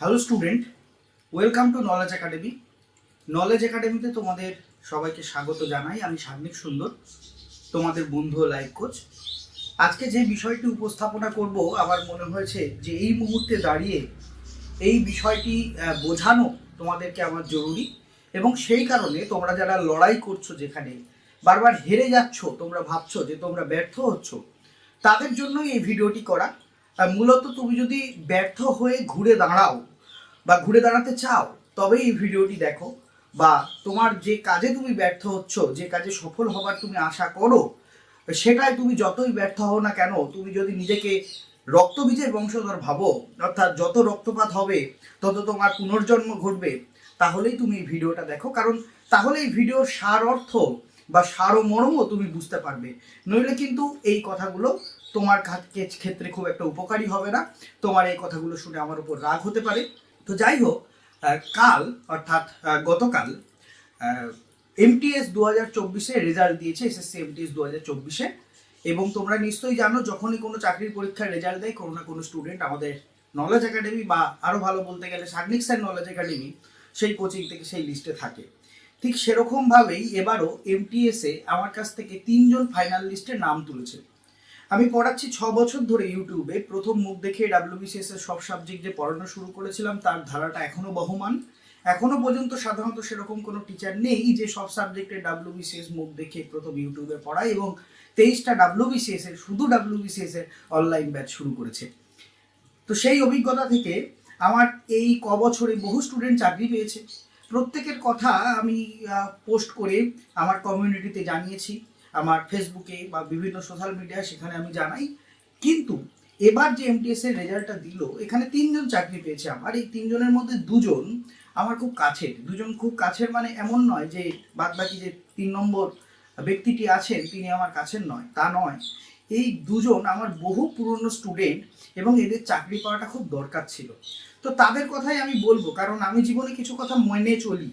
Hello student, welcome to knowledge academy. Knowledge একাডেমিতে তোমাদের সবাইকে স্বাগত জানাই, আমি সাগ্নিক সুন্দর, তোমাদের বন্ধু লাইফ কোচ আজকে যে বিষয়টি উপস্থাপনা করব, আমার মনে হয়েছে যে এই মুহূর্তে দাঁড়িয়ে এই বিষয়টি বোঝানো তোমাদেরকে আমার জরুরি এবং সেই কারণে তোমরা যারা লড়াই করছ যেখানে, বারবার হেরে যাচ্ছ, তোমরা ভাবছ যে তোমরা ব্যর্থ হচ্ছ, তাদের জন্যই এই ভিডিওটি করা। মূলত তুমি যদি ব্যর্থ হয়ে ঘুরে দাঁড়াও বা ঘুরে দাঁড়াতে চাও, তবেই এই ভিডিওটি দেখো বা তোমার যে কাজে তুমি ব্যর্থ হচ্ছ, যে কাজে সফল হবার তুমি আশা করো সেটাই তুমি যতই ব্যর্থ হও না কেন, তুমি যদি নিজেকে রক্তবীজের বংশধর ভাবো, অর্থাৎ যত রক্তপাত হবে, তত তোমার পুনর্জন্ম ঘটবে, তাহলেই তুমি এই ভিডিওটা দেখো। কারণ তাহলে এই ভিডিওর সার অর্থ বা সার সারমর্মও তুমি বুঝতে পারবে। নইলে কিন্তু এই কথাগুলো তোমার ক্ষেত্রে খুব একটা উপকারী হবে না। তোমার এই কথাগুলো শুনে আমার উপর রাগ হতে পারে। তো যাই হোক কাল, অর্থাৎ গতকাল এমটিএস দু হাজার চব্বিশে রেজাল্ট দিয়েছে এসএসসি এমটিএস দু হাজার চব্বিশে। এবং তোমরা নিশ্চয়ই জানো, যখনই কোনো চাকরির পরীক্ষার রেজাল্ট দেয়, কোনো না কোনো স্টুডেন্ট আমাদের নলেজ একাডেমি বা আরও ভালো বলতে গেলে সাগ্নিক স্যার নলেজ একাডেমি সেই কোচিং থেকে সেই লিস্টে থাকে। ঠিক সেরকমভাবেই এবারও এমটিএসে আমার কাছ থেকে তিনজন ফাইনাল লিস্টে নাম তুলেছে। আমি পড়াচ্ছি ছ বছর ধরে ইউটিউবে। প্রথম মুখ দেখে ডাব্লিউবিসিএস এর সব সাবজেক্ট যে পড়ানো শুরু করেছিলাম, তার ধারাটা এখনও বহমান। এখনও পর্যন্ত সাধারণত সেরকম কোনো টিচার নেই যে সব সাবজেক্টে ডাব্লিউবিসিএস মুখ দেখে প্রথম ইউটিউবে পড়ায় এবং তেইশটা ডাব্লিউবিসিএস এর, শুধু ডাব্লিউবিসিএস এর অনলাইন ব্যাচ শুরু করেছে। তো সেই অভিজ্ঞতা থেকে আমার এই ক বছরে বহু স্টুডেন্ট চাকরি পেয়েছে। প্রত্যেকের কথা আমি পোস্ট করে আমার কমিউনিটিতে জানিয়েছি। আমার ফেসবুকে বা বিভিন্ন সোশ্যাল মিডিয়ায় সেখানে আমি জানাই। কিন্তু এবার যে এমটিএস এর রেজাল্টটা দিল, এখানে তিনজন চাকরি পেয়েছে আমার। এই তিনজনের মধ্যে দুজন আমার খুব কাছের। দুজন খুব কাছের মানে এমন নয় যে বাদ বাকি যে তিন নম্বর ব্যক্তিটি আছেন, তিনি আমার কাছের নয়, তা নয়। এই দুজন আমার বহু পুরনো স্টুডেন্ট এবং এদের চাকরি পাওয়াটা খুব দরকার ছিল। তো তাদের কথাই আমি বলব, কারণ আমি জীবনে কিছু কথা মেনে চলি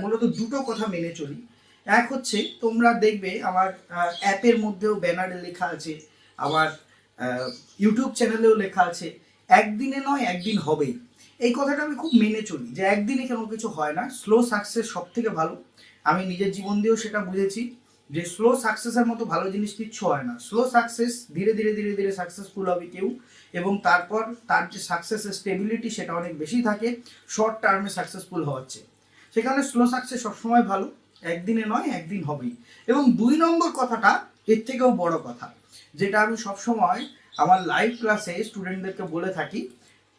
মূলত দুটো কথা মেনে চলি। এক হচ্ছে তোমরা দেখবে আমার অ্যাপের মধ্যেও ব্যানারে লেখা আছে, আমার ইউটিউব চ্যানেলেও লেখা আছে, একদিনে নয়, একদিন হবেই। এই কথাটা আমি খুব মেনে চলি, যে একদিনে কোনো কিছু হয় না স্লো সাকসেস সব থেকে ভালো। আমি নিজের জীবন দিয়েও সেটা বুঝেছি, যে স্লো সাকসেসের মতো ভালো জিনিস কিচ্ছু হয় না। স্লো সাকসেস ধীরে ধীরে ধীরে ধীরে সাকসেসফুল হবে কেউ, এবং তারপর তার যে সাকসেসের স্টেবিলিটি সেটা অনেক বেশি থাকে শর্ট টার্মে সাকসেসফুল হচ্ছে সেখানে স্লো সাকসেস সবসময় ভালো একদিনে নয়, একদিন হবেই। এবং দুই নম্বর কথাটা এর থেকেও বড় কথা, যেটা আমি সবসময় আমার লাইভ ক্লাসে স্টুডেন্টদেরকে বলে থাকি,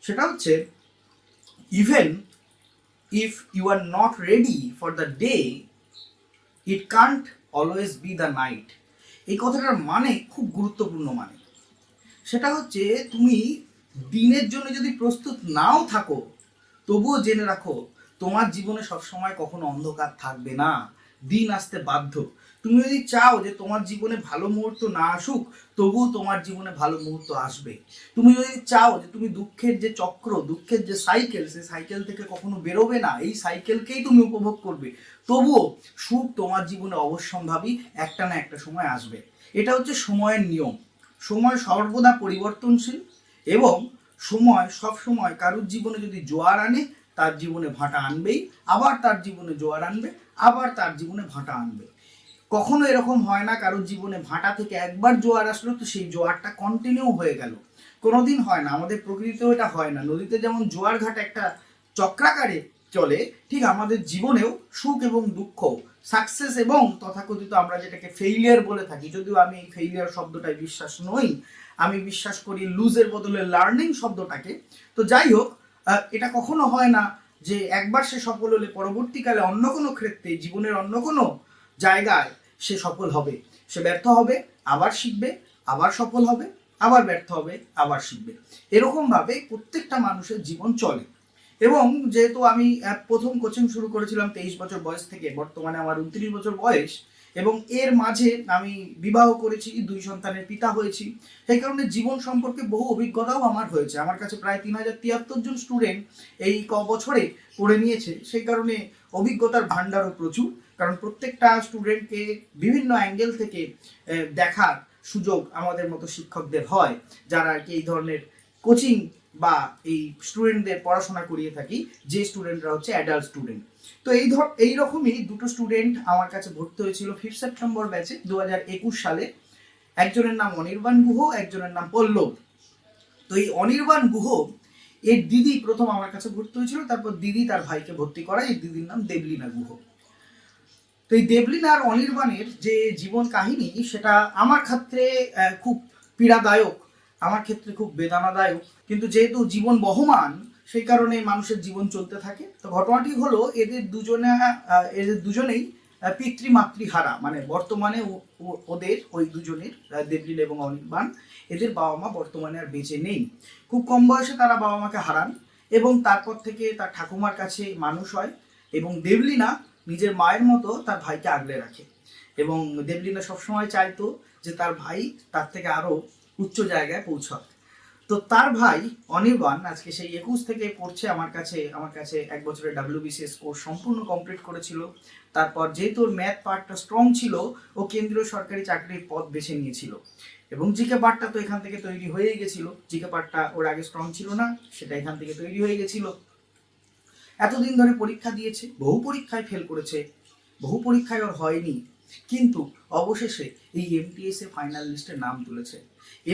সেটা হচ্ছে even if you are not ready for the day it can't always be the night এই কথাটার মানে খুব গুরুত্বপূর্ণ মানে। সেটা হচ্ছে, তুমি দিনের জন্য যদি প্রস্তুত নাও থাকো, তবুও জেনে রাখো তোমার জীবনে সবসময় কখনো অন্ধকার থাকবে না। দিন আসতে বাধ্য। তুমি যদি চাও যে তোমার জীবনে ভালো মুহূর্ত না আসুক, তবুও তোমার জীবনে ভালো মুহূর্ত আসবে। তুমি যদি চাও যে তুমি দুঃখের যে চক্র, দুঃখের যে সাইকেল সেই সাইকেল থেকে কখনো বেরোবে না, এই সাইকেলকেই তুমি উপভোগ করবে। তবুও সুখ তোমার জীবনে অবশ্যম্ভাবী একটা না একটা সময় আসবে। এটা হচ্ছে সময়ের নিয়ম। সময় সর্বদা পরিবর্তনশীল এবং সময় সব সময় কারুর জীবনে যদি জোয়ার আনে তার জীবনে ভাটা আনবেই, আবার তার জীবনে জোয়ার আনবে, আবার তার জীবনে ভাটা আনবে। কখনো এরকম হয় না, কারোর জীবনে ভাটা থেকে একবার জোয়ার আসলো, তো সেই জোয়ারটা কন্টিনিউ হয়ে গেল। কোনোদিন হয় না, আমাদের প্রকৃতিতেও এটা হয় না। নদীতে যেমন জোয়ার ঘাট একটা চক্রাকারে চলে, ঠিক আমাদের জীবনেও সুখ এবং দুঃখ সাকসেস এবং তথাকথিত আমরা যেটাকে ফেইলিয়ার বলে থাকি, যদিও আমি এই ফেইলিয়ার শব্দটায় বিশ্বাস নই, আমি বিশ্বাস করি লুজের বদলে লার্নিং শব্দটাকে। তো যাই হোক এটা কখনো হয় না যে একবার সে সফল হলে পরবর্তীকালে অন্য কোনো ক্ষেত্রে, জীবনের অন্য কোনো জায়গায় সে সফল হবে। সে ব্যর্থ হবে, আবার শিখবে, আবার সফল হবে, আবার ব্যর্থ হবে, আবার শিখবে। এরকমভাবে প্রত্যেকটা মানুষের জীবন চলে। এবং যেহেতু আমি প্রথম কোচিং শুরু করেছিলাম তেইশ বছর বয়স থেকে, বর্তমানে আমার উনত্রিশ বছর বয়স এবং এর মাঝে আমি বিবাহ করেছি দুই সন্তানের পিতা হয়েছি। সেই কারণে জীবন সম্পর্কে বহু অভিজ্ঞতাও আমার হয়েছে। আমার কাছে প্রায় তিন হাজার তিয়াত্তর জন স্টুডেন্ট এই ক বছরে পড়ে নিয়েছে। সেই কারণে অভিজ্ঞতার ভাণ্ডারও প্রচুর। কারণ প্রত্যেকটা স্টুডেন্টকে বিভিন্ন অ্যাঙ্গেল থেকে দেখার সুযোগ আমাদের মতো শিক্ষকদের হয়, যারা আর কি এই ধরনের কোচিং বা এই স্টুডেন্টদের পড়াশোনা করিয়ে থাকি, যে স্টুডেন্টরা হচ্ছে অ্যাডাল্ট স্টুডেন্ট তো এই ধর, এই রকমই দুটো স্টুডেন্ট আমার কাছে ভর্তি হয়েছিল ফিফথ সেপ্টেম্বর ব্যাচে দু হাজার একুশ সালে। একজনের নাম অনির্বাণ গুহ, একজনের নাম পল্লব। তো এই অনির্বাণ গুহ, এর দিদি প্রথম আমার কাছে ভর্তি হয়েছিল, তারপর দিদি তার ভাইকে ভর্তি করায়, এই দিদির নাম দেবলিনা গুহ। তো এই দেবলীনা আর অনির্বাণের যে জীবন কাহিনী, সেটা আমার ক্ষেত্রে খুব পীড়াদায়ক। আমার ক্ষেত্রে খুব বেদনাদায়ক। কিন্তু যেহেতু জীবন বহমান সেই কারণে মানুষের জীবন চলতে থাকে। তো ঘটনাটি হলো এদের দুজনে এদের দুজনেই আহ, পিতৃমাতৃহারা। মানে বর্তমানে ওদের ওই দুজনের আহ, দেবলীন এবং অনির্বাণ। এদের বাবা মা বর্তমানে আর বেঁচে নেই। খুব কম বয়সে তারা বাবা মাকে হারান এবং তারপর থেকে তার ঠাকুমার কাছে মানুষ হয় এবং দেবলীনা নিজের মায়ের মতো তার ভাইকে আগলে রাখে। এবং দেবলীনা সবসময় চাইতো যে তার ভাই তার থেকে আরও উচ্চ জায়গায় পৌঁছক তো তার ভাই অনির্বাণ আজকে সেই একুশ থেকে পড়ছে আমার কাছে আমার কাছে এক বছরের ডাব্লিউবিসিএস কোর্স সম্পূর্ণ কমপ্লিট করেছিল। তারপর যেহেতু ওর ম্যাথ পার্টটা স্ট্রং ছিল, ও কেন্দ্রীয় সরকারি চাকরির পথ বেছে নিয়েছিল। এবং জিকে পার্টটা তো এখান থেকে তৈরি হয়েই গেছিল। জিকে পার্টটা ওর আগে স্ট্রং ছিল না, সেটা এখান থেকে তৈরি হয়ে গেছিল। এতদিন ধরে পরীক্ষা দিয়েছে, বহু পরীক্ষায় ফেল করেছে, বহু পরীক্ষায় ওর হয়নি। কিন্তু অবশেষে এই এমটিএসএ ফাইনাল লিস্টে নাম তুলেছে।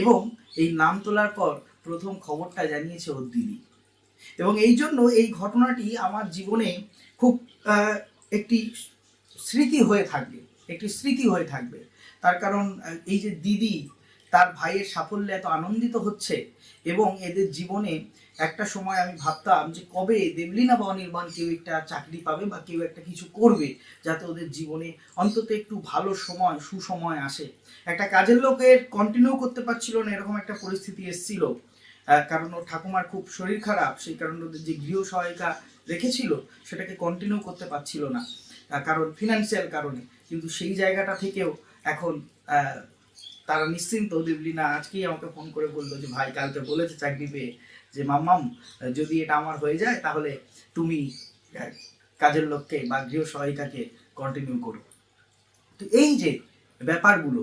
এবং এই নাম তোলার পর প্রথম খবরটা জানিয়েছে ওর দিদি। এবং এই জন্য এই ঘটনাটি আমার জীবনে খুব একটি স্মৃতি হয়ে থাকবে, একটি স্মৃতি হয়ে থাকবে। তার কারণ এই যে দিদি তার ভাইয়ের সাফল্যে এত আনন্দিত হচ্ছে এবং এদের জীবনে একটা সময় আমি ভাবতাম যে কবে দেবলিনা বা অনির্বাণ কেউ একটা চাকরি পাবে বা কেউ একটা কিছু করবে যাতে ওদের জীবনে অন্তত একটু ভালো সময়, সুসময় আসে। একটা কাজের লোকের কন্টিনিউ করতে পারছিল না, এরকম একটা পরিস্থিতি এসেছিল। কারণ ওর ঠাকুমার খুব শরীর খারাপ, সেই কারণে ওদের যে গৃহ সহায়িকা রেখেছিল, সেটাকে কন্টিনিউ করতে পারছিল না কারণ ফিনান্সিয়াল কারণে। কিন্তু সেই জায়গাটা থেকেও এখন তারা নিশ্চিন্ত দেবলিনা আজকেই আমাকে ফোন করে বলল যে, ভাই, কালকে বলেছে চাকরি পেয়ে যে, মাম্মাম, যদি এটা আমার হয়ে যায়, তাহলে তুমি কাজের লোককে বা গৃহ সহায়িকাকে কন্টিনিউ করো। তো এই যে ব্যাপারগুলো,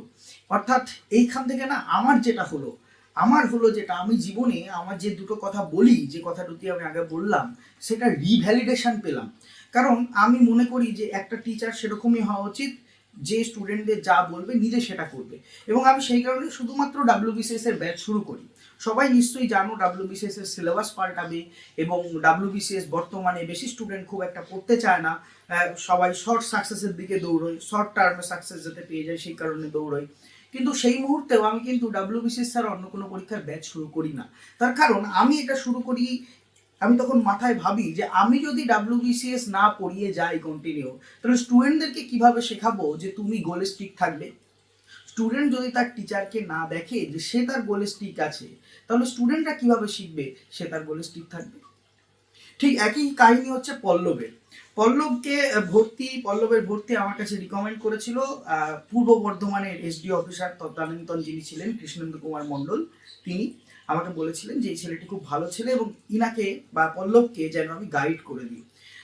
অর্থাৎ এইখান থেকে না, আমার যেটা হলো, আমার হলো যেটা, আমি জীবনে আমার যে দুটো কথা বলি, যে কথা দুটি আমি আগে বললাম, সেটা রিভ্যালিডেশন পেলাম। কারণ আমি মনে করি যে, একটা টিচার সেরকমই হওয়া উচিত যে স্টুডেন্টদের যা বলবে, নিজে সেটা করবে। এবং আমি সেই কারণে শুধুমাত্র ডাব্লিউবিসিএস এর ব্যাচ শুরু করি। সবাই নিশ্চয়ই জানো ডাব্লিউবিসিএস এর সিলেবাস পাল্টাবে এবং ডাব্লিউবিসিএস বর্তমানে বেশি স্টুডেন্ট খুব একটা পড়তে চায় না। সবাই শর্ট সাকসেসের দিকে দৌড়য় শর্ট টার্মে সাকসেস যাতে পেয়ে যায় সেই কারণে দৌড়য়। কিন্তু সেই মুহূর্তেও আমি কিন্তু ডাব্লিউবিসিএস ছাড়া অন্য কোনো পরীক্ষার ব্যাচ শুরু করি না। তার কারণ আমি এটা শুরু করি আমি তখন মাথায় ভাবি যে আমি যদি ডাব্লিউবিসিএস না পড়িয়ে যাই কন্টিনিউ তাহলে স্টুডেন্টদেরকে কীভাবে শেখাবো যে তুমি গোলে স্টিক থাকবে? স্টুডেন্ট যদি তার টিচারকে না দেখে যে সে তার গোলে স্টিক আছে, তাহলে স্টুডেন্টরা কীভাবে শিখবে সে তার গোলে স্টিক থাকবে? ঠিক একই কাহিনী হচ্ছে পল্লবের। পল্লবকে ভর্তি, পল্লবের ভর্তি আমার কাছে রিকমেন্ড করেছিল পূর্ব বর্ধমানের এসডি অফিসার তদানীন্তন যিনি ছিলেন কৃষ্ণেন্দ্র কুমার মণ্ডল, তিনি। আমাকে বলেছিলেন যে এই ছেলেটি খুব ভালো ছেলে এবং ইনাকে বা পল্লবকে যেন আমি গাইড করে দিই।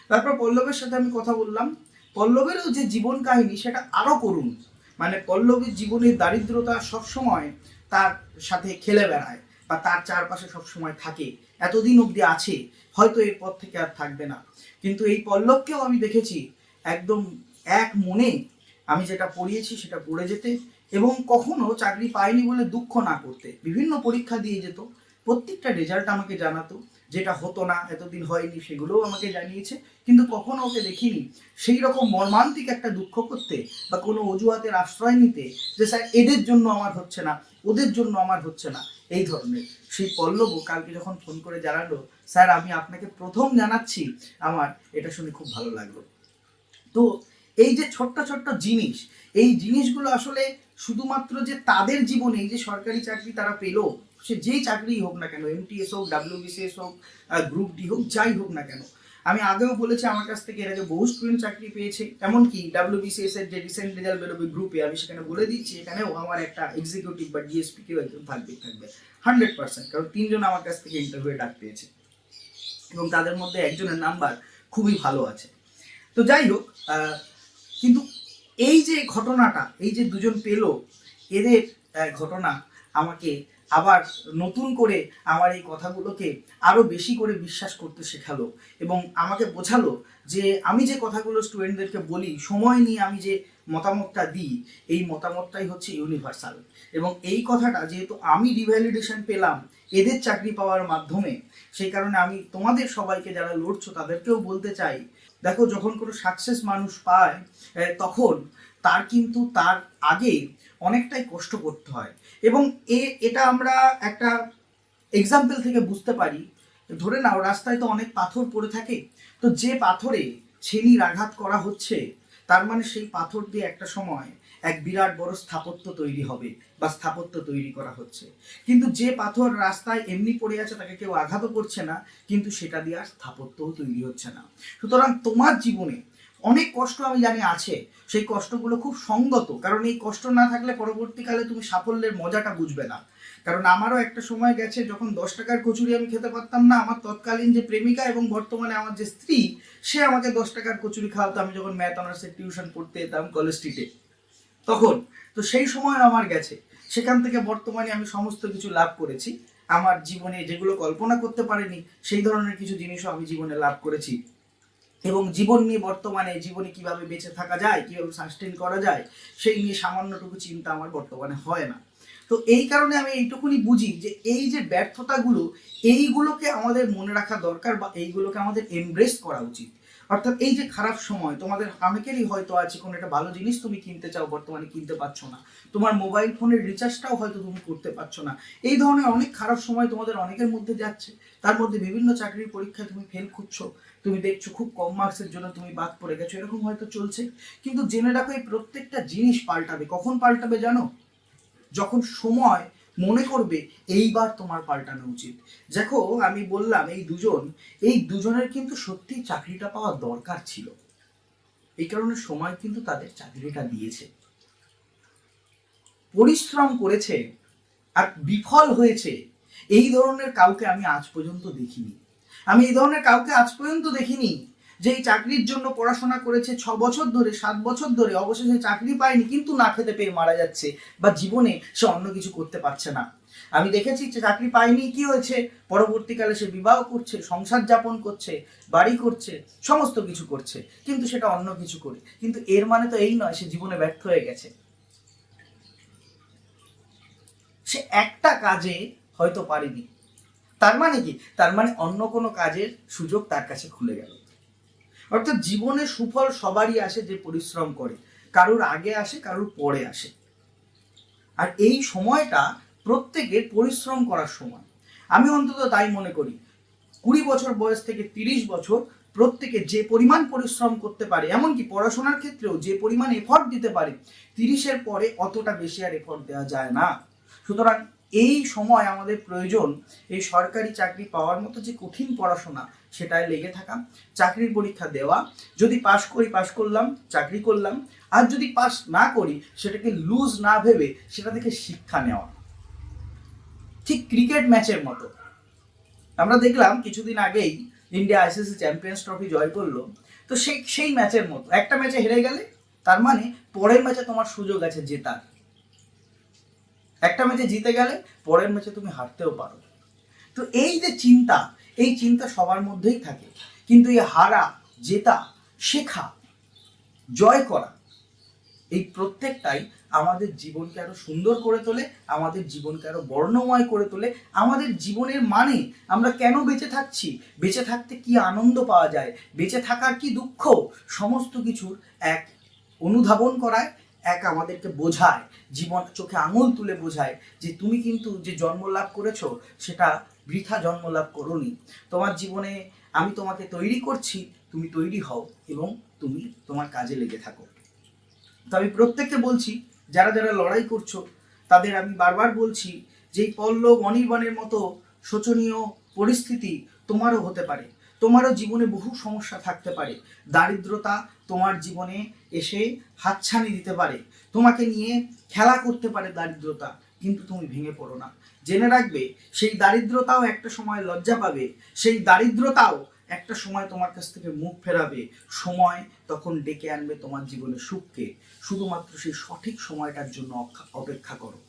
তারপর পল্লবের সাথে আমি কথা বললাম। পল্লবেরও যে জীবন কাহিনী সেটা আরও করুন। মানে পল্লবের জীবনের দারিদ্রতা সবসময় তার সাথে খেলে বেড়ায় বা তার চারপাশে সবসময় থাকে। এতদিন অবধি আছে, হয়তো এরপর থেকে আর থাকবে না। কিন্তু এই পল্লবকেও আমি দেখেছি, একদম এক মনে আমি যেটা পড়িয়েছি সেটা পড়ে যেতে এবং কখনো চাকরি পাইনি বলে দুঃখ না করতে। বিভিন্ন পরীক্ষা দিয়ে যেত। প্রত্যেকটা রেজাল্ট আমাকে জানাতো যেটা হতো না, এতদিন হয়নি, সেগুলোও আমাকে জানিয়েছে। কিন্তু কখনো ওকে দেখিনি। সেই রকম মর্মান্তিক একটা দুঃখ করতে বা কোনো অজুহাতের আশ্রয় নিতে যে, স্যার, এদের জন্য আমার হচ্ছে না, ওদের জন্য আমার হচ্ছে না। এই ধরনের। সেই পল্লব কালকে যখন ফোন করে জানালো, স্যার, আমি আপনাকে প্রথম জানাচ্ছি আমার। এটা শুনে খুব ভালো লাগল। তো এই যে ছোট্ট ছোট্ট জিনিস, এই জিনিসগুলো আসলে শুধুমাত্র যে তাদের জীবনে যে সরকারি চাকরি তারা পেল, সে যেই চাকরিই হোক না কেন এমটিএস হোক ডাব্লিউবিসিএস হোক গ্রুপ ডি হোক, যাই হোক না কেন। আমি আগেও বলেছি আমার কাছ থেকে এর আগে বহু স্টুডেন্ট চাকরি পেয়েছে, এমনকি ডাব্লিউবিসিএস এর যে রিসেন্ট রেজাল্ট বেরোবে গ্রুপে আমি সেখানে বলে দিচ্ছি, এখানেও আমার একটা এক্সিকিউটিভ বা ডিএসপি কেউ একজন থাকবে থাকবে। হান্ড্রেড পার্সেন্ট কারণ তিনজন আমার কাছ থেকে ইন্টারভিউ ডাক পেয়েছে। এবং তাদের মধ্যে একজনের নাম্বার খুবই ভালো আছে। তো যাই হোক কিন্তু এই যে ঘটনাটা, এই যে দুজন পেল, এদের ঘটনা আমাকে আবার নতুন করে আমার এই কথাগুলোকে আরও বেশি করে বিশ্বাস করতে শেখালো এবং আমাকে বোঝালো যে আমি যে কথাগুলো স্টুডেন্টদেরকে বলি, সময় নিয়ে আমি যে মতামতটা দিই, এই মতামতটাই হচ্ছে ইউনিভার্সাল এবং এই কথাটা যেহেতু আমি রিভ্যালিডেশন পেলাম এদের চাকরি পাওয়ার মাধ্যমে, সেই কারণে আমি তোমাদের সবাইকে যারা লড়ছো তাদেরকেও বলতে চাই দেখো, যখন কোনো সাকসেস মানুষ পায় তখন তার কিন্তু তার আগে অনেকটাই কষ্ট করতে হয়। এবং এ, এটা আমরা একটা এক্সাম্পল থেকে বুঝতে পারি। ধরে নাও, রাস্তায় তো অনেক পাথর পড়ে থাকে। তো যে পাথরে ছেনির আঘাত করা হচ্ছে, তার মানে সেই পাথর দিয়ে একটা সময় এক বিরাট বড় স্থাপত্য তৈরি হবে বা স্থাপত্য তৈরি করা হচ্ছে। কিন্তু যে পাথর রাস্তায় এমনি পড়ে আছে তাকে কেউ আঘাতও করছে না, কিন্তু সেটা দিয়ে আর স্থাপত্যও তৈরি হচ্ছে না। সুতরাং তোমার জীবনে অনেক কষ্ট আমি জানি আছে, সেই কষ্টগুলো খুব সঙ্গত, কারণ এই কষ্ট না থাকলে পরবর্তীকালে তুমি সাফল্যের মজাটা বুঝবে না। কারণ আমারও একটা সময় গেছে যখন দশ টাকার কচুরি আমি খেতে পারতাম না, আমার তৎকালীন যে প্রেমিকা এবং বর্তমানে আমার যে স্ত্রী, সে আমাকে দশ টাকার কচুরি খাওয়াতো। আমি যখন ম্যাথ অনার্সের টিউশন পড়তে যেতাম কলেজ স্ট্রিটে তখন। তো সেই সময় আমার গেছে। সেখান থেকে বর্তমানে আমি সমস্ত কিছু লাভ করেছি। আমার জীবনে যেগুলো কল্পনা করতে পারিনি, সেই ধরনের কিছু জিনিসও আমি জীবনে লাভ করেছি। এবং জীবন নিয়ে বর্তমানে, জীবনে কীভাবে বেঁচে থাকা যায়, কীভাবে সাস্টেন করা যায়, সেই নিয়ে সামান্যটুকু চিন্তা আমার বর্তমানে হয় না। তো এই কারণে আমি এইটুকুনি বুঝি যে এই যে ব্যর্থতাগুলো, এইগুলোকে আমাদের মনে রাখা দরকার বা এইগুলোকে আমাদের এমব্রেস করা উচিত। অর্থাৎ এই যে খারাপ সময়, তোমাদের অনেকেরই হয়তো আছে, কোনো একটা ভালো জিনিস তুমি কিনতে চাও, বর্তমানে কিনতে পারছ না। তোমার মোবাইল ফোনের রিচার্জটাও হয়তো তুমি করতে পারছ না। এই ধরনের অনেক খারাপ সময় তোমাদের অনেকের মধ্যে যাচ্ছে। তার মধ্যে বিভিন্ন চাকরির পরীক্ষায় তুমি ফেল করছ তুমি দেখছ খুব কম মার্কসের জন্য তুমি বাদ পড়ে গেছো। এরকম হয়তো চলছে। কিন্তু জেনে রাখো, এই প্রত্যেকটা জিনিস পাল্টাবে। কখন পাল্টাবে জানো? যখন সময় মনে করবে, এইবার তোমার পাল্টানো উচিত। দেখো, আমি বললাম, এই দুজন, এই দুজনের কিন্তু সত্যি চাকরিটা পাওয়া দরকার ছিল। এই কারণে সময় কিন্তু তাদের চাকরিটা দিয়েছে। পরিশ্রম করেছে আর বিফল হয়েছে। এই ধরনের কাউকে আমি আজ পর্যন্ত দেখিনি। আমি এই ধরনের কাউকে আজ পর্যন্ত দেখিনি। যে এই চাকরির জন্য পড়াশোনা করেছে ছ বছর ধরে, সাত বছর ধরে, অবশেষে চাকরি পায়নি, কিন্তু না খেতে পেয়ে মারা যাচ্ছে বা জীবনে সে অন্য কিছু করতে পারছে না। আমি দেখেছি যে চাকরি পায়নি, কি হয়েছে? পরবর্তীকালে সে বিবাহ করছে, সংসার যাপন করছে, বাড়ি করছে, সমস্ত কিছু করছে, কিন্তু সেটা অন্য কিছু করে। কিন্তু এর মানে তো এই নয়, সে জীবনে ব্যর্থ হয়ে গেছে। সে একটা কাজে হয়তো পারেনি। তার মানে কি? তার মানে অন্য কোনো কাজের সুযোগ তার কাছে খুলে গেল। অর্থাৎ জীবনে সুফল সবারই আসে যে পরিশ্রম করে। কারোর আগে আসে, কারোর পরে আসে। আর এই সময়টা প্রত্যেকের পরিশ্রম করার সময়। আমি অন্তত তাই মনে করি। কুড়ি বছর বয়স থেকে তিরিশ বছর প্রত্যেকে যে পরিমাণ পরিশ্রম করতে পারে, এমনকি পড়াশোনার ক্ষেত্রেও যে পরিমাণ এফর্ট দিতে পারে, তিরিশের পরে অতটা বেশি আর এফর্ট দেওয়া যায় না। সুতরাং এই সময় আমাদের প্রয়োজন এই সরকারি চাকরি পাওয়ার মতো যে কঠিন পড়াশোনা সেটায় লেগে থাকা, চাকরির পরীক্ষা দেওয়া, যদি পাশ করি পাশ করলাম, চাকরি করলাম, আর যদি পাস না করি সেটাকে লুজ না ভেবে সেটা থেকে শিক্ষা নেওয়া। ঠিক ক্রিকেট ম্যাচের মতো। আমরা দেখলাম কিছুদিন আগেই ইন্ডিয়া আইসিসি চ্যাম্পিয়ন্স ট্রফি জয় করল। তো সেই সেই ম্যাচের মতো। একটা ম্যাচে হেরে গেলে, তার মানে পরের ম্যাচে তোমার সুযোগ আছে জেতার। একটা ম্যাচে জিতে গেলে পরের ম্যাচে তুমি হারতেও পারো। তো এই যে চিন্তা, এই চিন্তা সবার মধ্যেই থাকে। কিন্তু এই হারা, জেতা, শেখা, জয় করা, এই প্রত্যেকটাই আমাদের জীবনকে আরও সুন্দর করে তোলে, আমাদের জীবনকে আরও বর্ণময় করে তোলে, আমাদের জীবনের মানে আমরা কেন বেঁচে থাকছি? বেঁচে থাকতে কি আনন্দ পাওয়া যায়? বেঁচে থাকার কি দুঃখ? সমস্ত কিছুর এক অনুধাবন করায় এক আমাদেরকে বোঝায়, জীবন চোখে আঙুল তুলে বোঝায় যে তুমি কিন্তু যে জন্ম লাভ করেছ, সেটা বৃথা জন্ম লাভ করোনি। তোমার জীবনে আমি তোমাকে তৈরি করছি, তুমি তৈরি হও এবং তুমি তোমার কাজে লেগে থাকো। তো আমি প্রত্যেককে বলছি, যারা যারা লড়াই করছ, তাদের আমি বারবার বলছি যে পল্লব অনির্বাণের মতো শোচনীয় পরিস্থিতি তোমারও হতে পারে। তোমারও জীবনে বহু সমস্যা থাকতে পারে। দারিদ্রতা তোমার জীবনে এসে হাতছানি দিতে পারে। তোমাকে নিয়ে খেলা করতে পারে দারিদ্রতা, কিন্তু তুমি ভেঙে পড়ো না। জেনে রাখবে, সেই দারিদ্রতাও একটা সময় লজ্জা পাবে, সেই দারিদ্রতাও একটা সময় তোমার কাছ থেকে মুখ ফেরাবে। সময় তখন ডেকে আনবে তোমার জীবনে সুখকে। শুধুমাত্র সেই সঠিক সময়টার জন্য অপেক্ষা করো।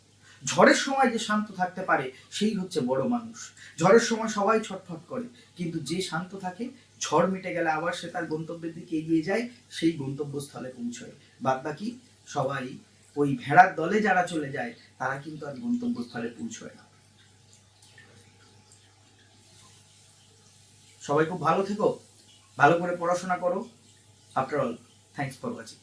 ঝড়ের সময় যে শান্ত থাকতে পারে, সেই হচ্ছে বড় মানুষ। ঝড়ের সময় সবাই ছটফট করে, কিন্তু যে শান্ত থাকে, ঝড় মিটে গেলে আবার সে তার গন্তব্যের দিকে এগিয়ে যায়, সেই গন্তব্যস্থলে পৌঁছয়। বাদ বাকি সবাই ওই ভেড়ার দলে যারা চলে যায়, তারা কিন্তু আর গন্তব্যস্থলে পৌঁছয় না। সবাই খুব ভালো থেকো, ভালো করে পড়াশোনা করো। After all thanks for watching